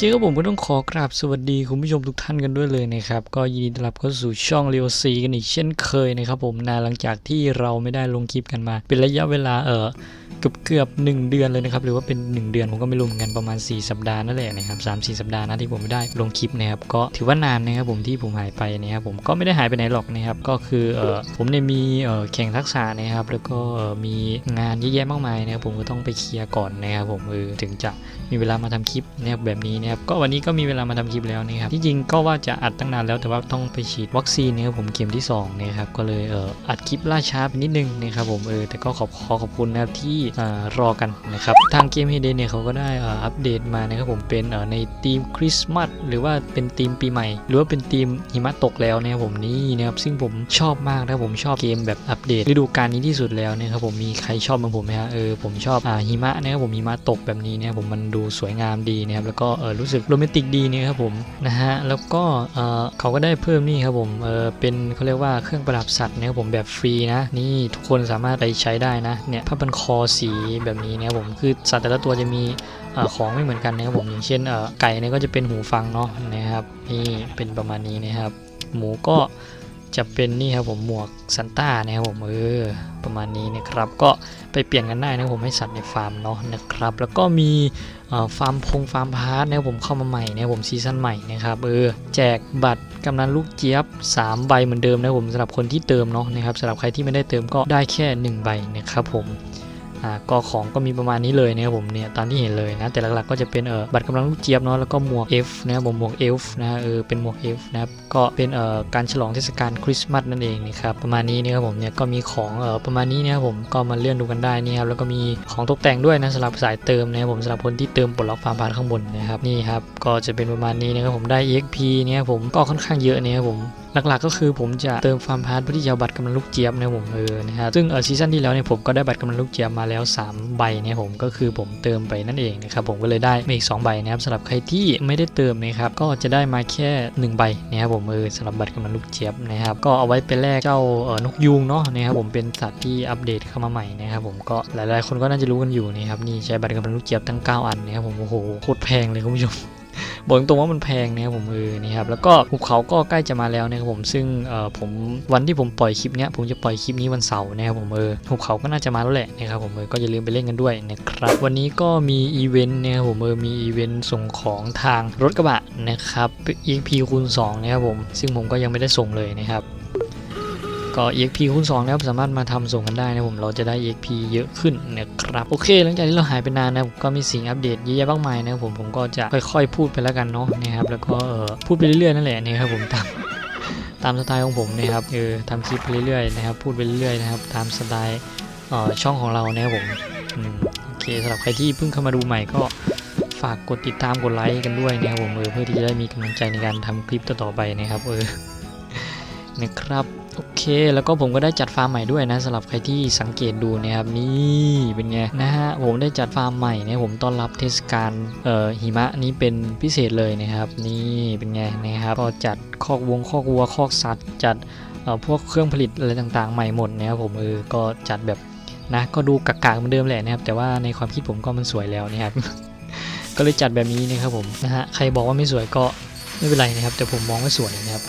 คก็ผมก็ต้องขอกราบสวัสดีคุณผู้ชมทุกท่านกันด้วยเลยนะครับ ก็ยินดีต้อนรับเข้าสู่ช่องเรียวซีกันอีกเช่นเคยนะครับผมนาหลังจากที่เราไม่ได้ลงคลิปกันมา เป็นระยะเวลาเออ เกือบเกือบหนึ่งเดือนเลยนะครับ หรือว่าเป็น 1 เดือนผมก็ไม่รู้เหมือนกันประมาณ 4 สัปดาห์นั่นแหละนะครับสามสี่สัปดาห์นะที่ผมไม่ได้ลงคลิปนะครับก็ถือว่านานนะครับผมที่ผมหายไปนะครับผมก็ไม่ได้หายไปไหนหรอกนะครับก็คือเออผมเนี่ยมีเออแข่งทักษะนะครับแล้วก็มีงานเยอะแยะมากมายนะครับผมก็ต้องไปเคลียร์ก่อนนะครับผมเออถึงจะมีเวลามาทำคลิปนะครับแบบนี้นะครับก็วันนี้ก็มีเวลามาทำคลิปแล้วนะครับที่จริงก็ว่าจะอัดตั้งนานแล้วแต่ว่าต้องไปฉีดวัคซีนนะครับผมเข็มที่สองนะครับก็เลยเอออัดคลิปล่าช้าไปนิดนึงนะครับผมเออแต่ก็ขอบขอขอบคุณนะครับที่เอ่รอกันนะครับ ทางเกมเฮเดนเนี่ยเขาก็ได้อัปเดตมานะครับผมเป็นในทีมคริสต์มาสหรือว่าเป็นทีมปีใหม่ หรือว่าเป็นทีมหิมะตกแล้วนะครับผมนี่นะครับซึ่งผมชอบมากนะครับผมชอบเกมแบบอัปเดตฤดูกาลนี้ที่สุดแล้วนะครับผมมีใครชอบเหมือนผมไหมฮะเออผมชอบอ่าหิมะนะครับผมหิมะตกแบบนี้นะครับผมมันดูสวยงามดีนะครับแล้วก็เออรู้สึกโรแมนติกดีนะครับผมนะฮะแล้วก็เออเขาก็ได้เพิ่มนี่ครับผมเออเป็นเขาเรียกว่าเครื่องประดับสัตว์นะครับผมแบบฟรีนะนี่ทุกคนสามารถไปใช้ได้นะเนี่ยผ้าพันคอสีแบบนี้นะครับผมคือสัตว์แต่ละตัวจะมีของไม่เหมือนกันนะครับผมอย่างเช่นไก่เนี่ยก็จะเป็นหูฟังเนาะนะครับนี่เป็นประมาณนี้นะครับ หมูก็จะเป็นนี่ครับผมหมวกซันต้านะครับผมเออประมาณนี้นะครับ ก็ไปเปลี่ยนกันได้นะครับผมให้สัตว์ในฟาร์มเนาะนะครับ แล้วก็มีฟาร์มพงฟาร์มพาร์ทนะครับผมเข้ามาใหม่นะครับผมซีซั่นใหม่นะครับเออแจกบัตรกำนันลูกเจี๊ยบ 3 ใบเหมือนเดิมนะครับผมสำหรับคนที่เติมเนาะนะครับสำหรับใครที่ไม่ได้เติมก็ได้แค่ 1 ใบนะครับผม อ่าก็ของก็มีประมาณนี้เลยนะครับผมเนี่ยตามที่เห็นเลยนะแต่หลักๆก็จะเป็นเออบัตรกำลังลูกเจี๊ยบเนาะแล้วก็หมวก F นะครับผมหมวก Elf นะเออเป็นหมวก F นะครับก็เป็นเอ่อการฉลองเทศกาลคริสต์มาสนั่นเองนะครับประมาณนี้นะครับผมเนี่ยก็มีของเอ่อประมาณนี้นะครับผมก็มาเลื่อนดูกันได้นี่ครับแล้วก็มีของตกแต่งด้วยนะสำหรับสายเติมนะครับผมสำหรับคนที่เติมปลดล็อกฟาร์มพาร์ทข้างบนนะครับนี่ครับก็จะเป็นประมาณนี้นะครับผมได้ EXP เนี่ยผมก็ค่อนข้างเยอะนะครับผมหลักๆก็คือผมจะเติมฟาร์มพาร์ทเพื่อที่จะบัตรกำลังลูกเจี๊ยบในผมเออนะครับซึ่งเออซีซั่นที่แล้วเนี่ยผมก็ได้บัตรกำลังลูกเจี๊ยบมาแล้ว 3 ใบเนะครับผมก็คือผมเติมไปนั่นเองนะครับผมก็เลยได้มาอีก2ใบนะครับสำหรับใครที่ไม่ได้เติมนะครับก็จะได้มาแค่ 1 ใบนะครับผมเออสำหรับบัตรกำลังลูกเจี๊ยบนะครับก็เอาไว้ไปแลกเจ้าเออนกยูงเนาะนะครับผมเป็นสัตว์ที่อัปเดตเข้ามาใหม่นะครับผมก็หลายๆ คนก็น่าจะรู้กันอยู่นะครับนี่ใช้บัตรกำลังลูกเจี๊ยบทั้ง 9 อันนะครับผมโอ้โหโคตรแพงเลยคุณผู้ชม บอกตรงว่ามันแพงนะครับผมเออนี่ครับแล้วก็ภูเขาก็ใกล้จะมาแล้วนะครับผมซึ่งเออผมวันที่ผมปล่อยคลิปเนี้ยผมจะปล่อยคลิปนี้วันเสาร์นะครับผมเออภูเขาก็น่าจะมาแล้วแหละนะครับผมเออก็อย่าลืมไปเล่นกันด้วยนะครับวันนี้ก็มีอีเวนต์นะครับผมเออมีอีเวนต์ส่งของทางรถกระบะนะครับ EP คูณ2นะครับผมซึ่งผมก็ยังไม่ได้ส่งเลยนะครับ ก็ EXP คูณ2นะครับสามารถมาทำส่งกันได้นะผมเราจะได้ EXP เยอะขึ้นนะครับโอเค หลังจากที่เราหายไปนานนะก็มีสิ่งอัปเดตเยอะแยะมากมายนะครับผมผมก็จะค่อยๆ พูดไปแล้วกันเนาะนะครับแล้วก็เอ่อพูดไปเรื่อยๆนั่นแหละนะครับผมตามตามสไตล์ของผมนะครับเออทำคลิปไปเรื่อยๆนะครับพูดไปเรื่อยๆนะครับตามสไตล์เอ่อช่องของเรานะครับผมอืมโอเคสำหรับใครที่เพิ่งเข้ามาดูใหม่ก็ฝากกดติดตามกดไลค์กันด้วยนะครับผมเออเพื่อที่จะได้มีกำลังใจในการทำคลิปต่อๆไปนะครับเออนะครับ โอเค แล้วก็ผมก็ได้จัดฟาร์มใหม่ด้วยนะสำหรับใครที่สังเกตดูนะครับนี่เป็นไงนะฮะผมได้จัดฟาร์มใหม่เนี่ยผมต้อนรับเทศกาลเอ่อหิมะนี้เป็นพิเศษเลยนะครับ นี่เป็นไงนะครับก็จัดคอกวงคอกวัวคอกสัตว์ จัดเอ่อพวกเครื่องผลิตอะไรต่างๆใหม่หมดนะครับผมเออก็จัดแบบนะก็ดูกากๆเหมือนเดิมแหละนะครับ แต่ว่าในความคิดผมก็มันสวยแล้วนะครับก็เลยจัดแบบนี้นะครับผมนะฮะใครบอกว่าไม่สวยก็ไม่เป็นไรนะครับ แต่ผมมองว่าสวยนะครับ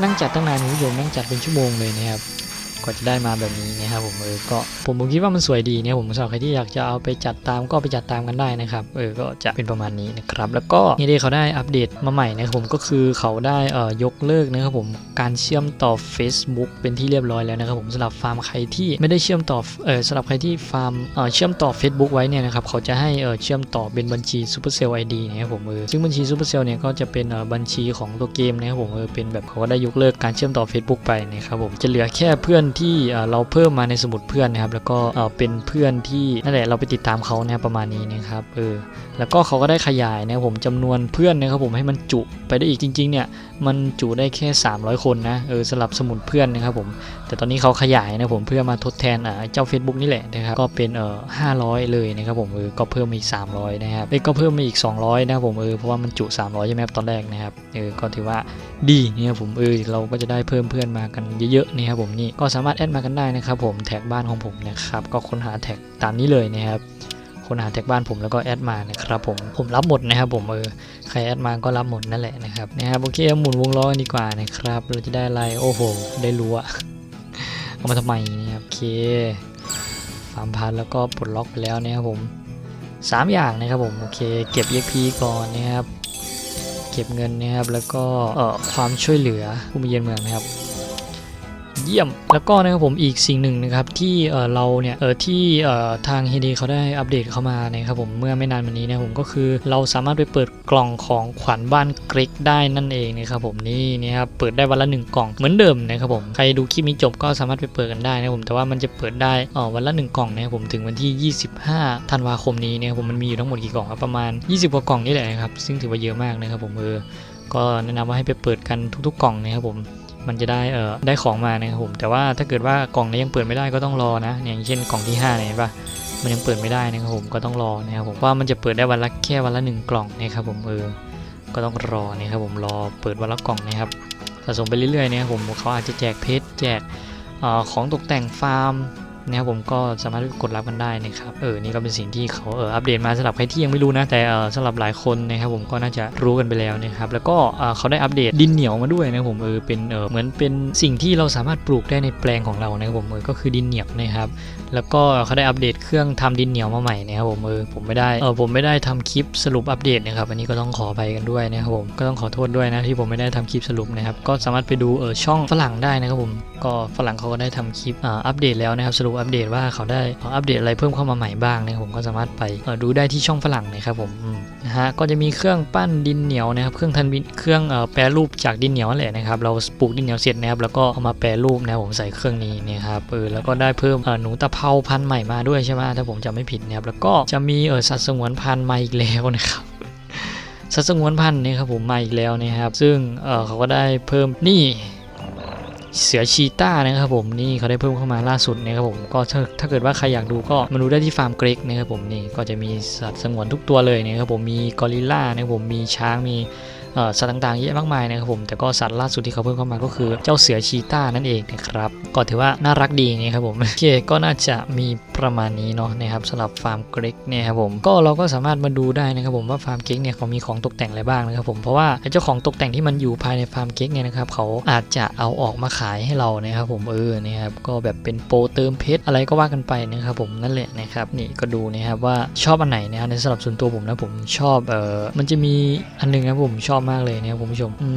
นั่งจัดตั้งนานคุณผู้ชมนั่งจัดเป็นชั่วโมงเลยนะครับ กว่าจะได้มาแบบนี้นะครับผมเออก็ผมผมคิดว่ามันสวยดีเนี่ยผมสำหรับใครที่อยากจะเอาไปจัดตามก็ไปจัดตามกันได้นะครับเออก็จะเป็นประมาณนี้นะครับแล้วก็นี่ได้เขาได้อัปเดตมาใหม่นะครับผมก็คือเขาได้เอ่อยกเลิกนะครับผมการเชื่อมต่อ Facebook เป็นที่เรียบร้อยแล้วนะครับผมสำหรับฟาร์มใครที่ไม่ได้เชื่อมต่อเออสำหรับใครที่ฟาร์มเอ่อเชื่อมต่อ Facebook ไว้เนี่ยนะครับเขาจะให้เอ่อเชื่อมต่อเป็นบัญชี Supercell ID นะครับผมเออซึ่งบัญชี Supercell เนี่ยก็จะเป็นเอ่อบัญชีของตัวเกมนะครับผมเออเป็นแบบเขาก็ได้ยกเลิกการเชื่อมต่อ Facebook ไปนะครับผมจะเหลือแค่เพื่อนที่เราเพิ่มมาในสมุดเพื่อนนะครับ แล้วก็เป็นเพื่อนที่นั่นแหละเราไปติดตามเขานะครับประมาณนี้นะครับเออแล้วก็เขาก็ได้ขยายนะผมจำนวนเพื่อนนะครับผมให้มันจุไปได้อีกจริงๆเนี่ยมันจุได้แค่ 300 คนนะเออสำหรับสมุดเพื่อนนะครับผมแต่ตอนนี้เขาขยายนะผมเพื่อมาทดแทนอ่าเจ้า Facebook นี่แหละนะครับก็เป็นเอ่อ500 เลยนะครับผมเออก็เพิ่มมาอีก 300 นะครับเอ้ก็เพิ่มมาอีก 200 นะครับผมเออเพราะว่ามันจุ 300 ใช่ไหมครับตอนแรกนะครับเออก็ถือว่าดีนะครับผมเออเราก็จะได้เพิ่มเพื่อนมากันเยอะๆนี่ครับผมนี่ก็สาามารถแอดมากันได้นะครับผมแท็กบ้านของผมนะครับก็ค้นหาแท็กตามนี้เลยนะครับค้นหาแท็กบ้านผมแล้วก็แอดมานะครับผมผมรับหมดนะครับผมเออใครแอดมาก็รับหมดนั่นแหละนะครับนะครับโอเคหมุนวงล้อกันดีกว่านะครับเราจะได้อะไรโอ้โห ได้รู้อะเอามาทำไมเนี่ยครับโอเคฟาร์มพันแล้วก็ปลดล็อกไปแล้วนะครับผมสามอย่างนะครับผมโอเค เก็บ EXP ก่อนนะครับเก็บเงินนะครับแล้วก็เอ่อความช่วยเหลือผู้มาเยือนเมืองนะครับ เยี่ยม แล้วก็นะครับผมอีกสิ่งหนึ่งนะครับที่เราเนี่ยเออที่เออทางเฮดีเขาได้อัปเดตเข้ามานะครับผมเมื่อไม่นานมานี้นะผมก็คือเราสามารถไปเปิดกล่องของขวัญบ้านกริกได้นั่นเองนะครับผมนี่นี่ครับเปิดได้วันละหนึ่งกล่องเหมือนเดิมนะครับผมใครดูคลิปนี้จบก็สามารถไปเปิดกันได้นะผมแต่ว่ามันจะเปิดได้เออวันละหนึ่งกล่องนะครับผมถึงวันที่ 25ธันวาคมนี้นะครับผมมันมีอยู่ทั้งหมดกี่กล่องครับประมาณ 20กว่ากล่องนี่แหละนะครับซึ่งถือว่าเยอะมากนะครับผมเออก็แนะนำว่าให้ไปเปิดกันทุกๆกล่องนะครับผม มันจะได้เออได้ของมานะครับผมแต่ว่าถ้าเกิดว่ากล่องนี้ยังเปิดไม่ได้ก็ต้องรอนะอย่างเช่นกล่องที่5เนี่ยป่ะมันยังเปิดไม่ได้นะครับผมก็ต้องรอนะครับผมว่ามันจะเปิดได้วันละแค่วันละหนึ่งกล่องนะครับผมเออก็ต้องรอนะครับผมรอเปิดวันละกล่องนะครับสะสมไปเรื่อยๆนะครับผมเขาอาจจะแจกเพชรแจกออของตกแต่งฟาร์ม นะครับผมก็สามารถกดรับกันได้นะครับเออนี่ก็เป็นสิ่งที่เขาเอออัปเดตมาสำหรับใครที่ยังไม่รู้นะแต่เออสำหรับหลายคนนะครับผมก็น่าจะรู้กันไปแล้วนะครับแล้วก็เออเขาได้อัปเดตดินเหนียวมาด้วยนะครับผมเออเป็นเออเหมือนเป็นสิ่งที่เราสามารถปลูกได้ในแปลงของเรานะครับผมเออก็คือดินเหนียวนะครับแล้วก็เขาได้อัปเดตเครื่องทำดินเหนียวมาใหม่นะครับผมเออผมไม่ได้เออผมไม่ได้ทำคลิปสรุปอัปเดตนะครับอันนี้ก็ต้องขอไปกันด้วยนะครับผมก็ต้องขอโทษด้วยนะที่ผมไม่ได้ทำคลิปสรุปนะครับก็สามารถไปดูเออช่องฝรั่งได้นะครับผมก็ฝรั่งเขาก็ได้ทำคลิปอ่าอัปเดตแล้วนะครับสรุปอัปเดตว่าเขาได้เอ่ออัปเดตอะไรเพิ่มเข้ามาใหม่บ้างนะครับผมก็สามารถไปดูได้ที่ช่องฝรั่งนะครับผมนะฮะก็จะมีเครื่องปั้นดินเหนียวนะครับเครื่องทันดินเครื่องแปรรูปจากดินเหนียวนั่นแหละนะครับเราปลูกดินเหนียวเสร็จนะครับแล้วก็เอามาแปรรูปนะครับผมใส่เครื่องนี้นะครับเออแล้วก็ได้เพิ่มหนูตะเภาพันธุ์ใหม่มาด้วยใช่ไหมถ้าผมจำไม่ผิดนะครับแล้วก็จะมีเออสัตว์สงวนพันธุ์มาอีกแล้วนะครับสัตว์สงวนพันธุ์นี่ครับผมมาอีกแล้วนะครับซึ่งเออเขาก็ได้เพิ่มนี่ เสือชีต้านะครับผมนี่เขาได้เพิ่มเข้ามาล่าสุดนะครับผมก็ถ้าถ้าเกิดว่าใครอยากดูก็มาดูได้ที่ฟาร์มเกรกนะครับผมนี่ก็จะมีสัตว์สงวนทุกตัวเลยนะครับผมมีกอริลลานะครับผมมีช้างมีสัตว์ต่างๆเยอะมากมายนะครับผมแต่ก็สัตว์ล่าสุดที่เขาเพิ่มเข้ามาก็คือเจ้าเสือชีต้านั่นเองนะครับก็ถือว่าน่ารักดีนะครับผมโอเคก็น่าจะมี ประมาณนี้เนาะนะครับสำหรับฟาร์มเกรกเนี่ยครับผมก็เราก็สามารถมาดูได้นะครับผมว่าฟาร์มเกรกเนี่ยเขามีของตกแต่งอะไรบ้างนะครับผมเพราะว่าเจ้าของตกแต่งที่มันอยู่ภายในฟาร์มเกรกเนี่ยนะครับเขาอาจจะเอาออกมาขายให้เรานะครับผมเออนะครับก็แบบเป็นโปรเติมเพชรอะไรก็ว่ากันไปนะครับผมนั่นแหละนะครับนี่ก็ดูนะครับว่าชอบอันไหนนะครับในสำหรับส่วนตัวผมนะผมชอบเออมันจะมีอันหนึงนะผมชอบมากเลยนะครับคุณผู้ชมอื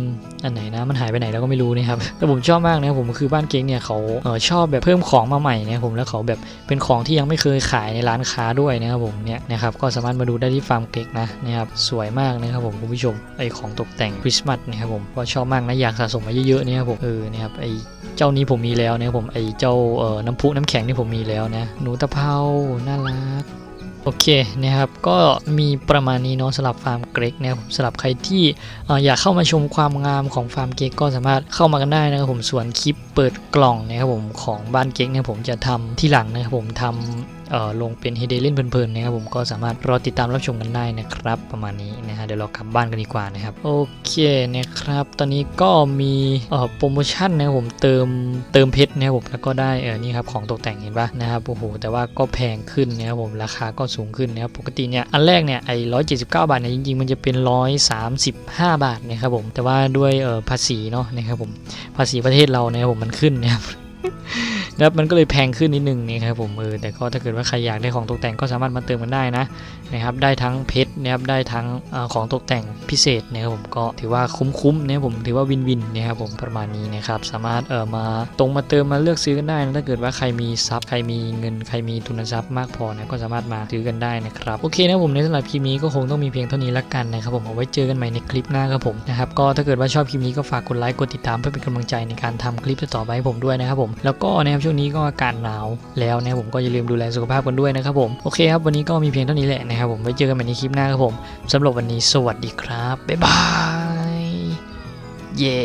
มอันไหนนะมันหายไปไหนแล้วก็ไม่รู้นะครับแต่ผมชอบมากนะผมคือบ้านเก๊กเนี่ยเขาเออชอบแบบเพิ่มของมาใหม่นะครับผมแล้วเขาแบบเป็นของที่ยังไม่เคยขายในร้านค้าด้วยนะครับผมเนี่ยนะครับก็สามารถมาดูได้ที่ฟาร์มเก็กนะนะครับสวยมากนะครับผมคุณผู้ชมไอของตกแต่งคริสต์มาสนะครับผมก็ชอบมากนะอยากสะสมมาเยอะๆเนี่ยครับผมเออเนี่ยครับไอเจ้านี้ผมมีแล้วนะครับผมไอเจ้าเอ่อน้ำพุน้ำแข็งนี่ผมมีแล้วนะหนูตะเภาน่ารัก โอเคนะครับก็มีประมาณนี้เนาะสำหรับฟาร์มเกรกนะครับสำหรับใครที่อยากเข้ามาชมความงามของฟาร์มเกรกก็สามารถเข้ามากันได้นะครับผมส่วนคลิปเปิดกล่องนะครับผมของบ้านเกรกเนี่ยผมจะทำที่หลังนะครับผมทำเอ่อลงเป็นเฮเดเล่นเพลินๆนะครับผมก็สามารถรอติดตามรับชมกันได้นะครับ ประมาณนี้นะฮะเดี๋ยวเรากลับบ้านกันดีกว่านะครับ โอเคนะครับ ตอนนี้ก็มีโปรโมชั่นนะครับผมเติมเติมเพชรนะครับผมแล้วก็ได้เออนี่ครับของตกแต่งเห็นปะนะครับโอ้โหแต่ว่าก็แพงขึ้นนะครับผมราคาก็สูงขึ้นนะครับปกติเนี่ยอันแรกเนี่ยไอ้ร้อยเจ็ดสิบเก้าบาทเนี่ยจริงๆ มันจะเป็นร้อยสามสิบห้าบาทนะครับผมแต่ว่าด้วยเออภาษีเนาะนะครับผมภาษีประเทศเรานะครับผมมันขึ้นนะครับ นะครับมันก็เลยแพงขึ้นนิดนึงนะครับผมเออแต่ก็ถ้าเกิดว่าใครอยากได้ของตกแต่งก็สามารถมาเติมกันได้นะนะครับได้ทั้งเพชรนะครับได้ทั้งอของตกแต่งพิเศษนะครับผมก็ถือว่าคุ้มๆนะครับผมถือว่าวินวินนะครับผมประมาณนี้นะครับสามารถเออมาตรงมาเติมมาเลือกซื้อกันได้นะถ้าเกิดว่าใครมีทรัพย์ใครมีเงินใครมีทุนทรัพย์มากพอนะก็สามารถมาซื้อกันได้นะครับโอเคนะผมในสำหรับคลิปนี้ก็คงต้องมีเพียงเท่านี้ละกันนะครับผมเอาไว้เจอกันใหม่ในคลิปหน้าครับผมนะครับก็ถ้าเกิดว่าชอบคลิปนี้ก็ฝากกดไลค์กดติดตามเพื่อเป็นกำลังใจในการทำคลิปต่อไปให้ผมด้วยนะครับผมแล้วก็นะครับช่วงนี้ก็อากาศหนาวแล้วนะผมก็อย่าลืมดูแลสุขภาพกันด้วยนะครับผมโอเคครับวันนี้ก็มีเพียงเท่านี้แหละนะครับผมไว้เจอกันใหม่ในคลิปหน้าครับผมสำหรับวันนี้สวัสดีครับบ๊ายบายเย้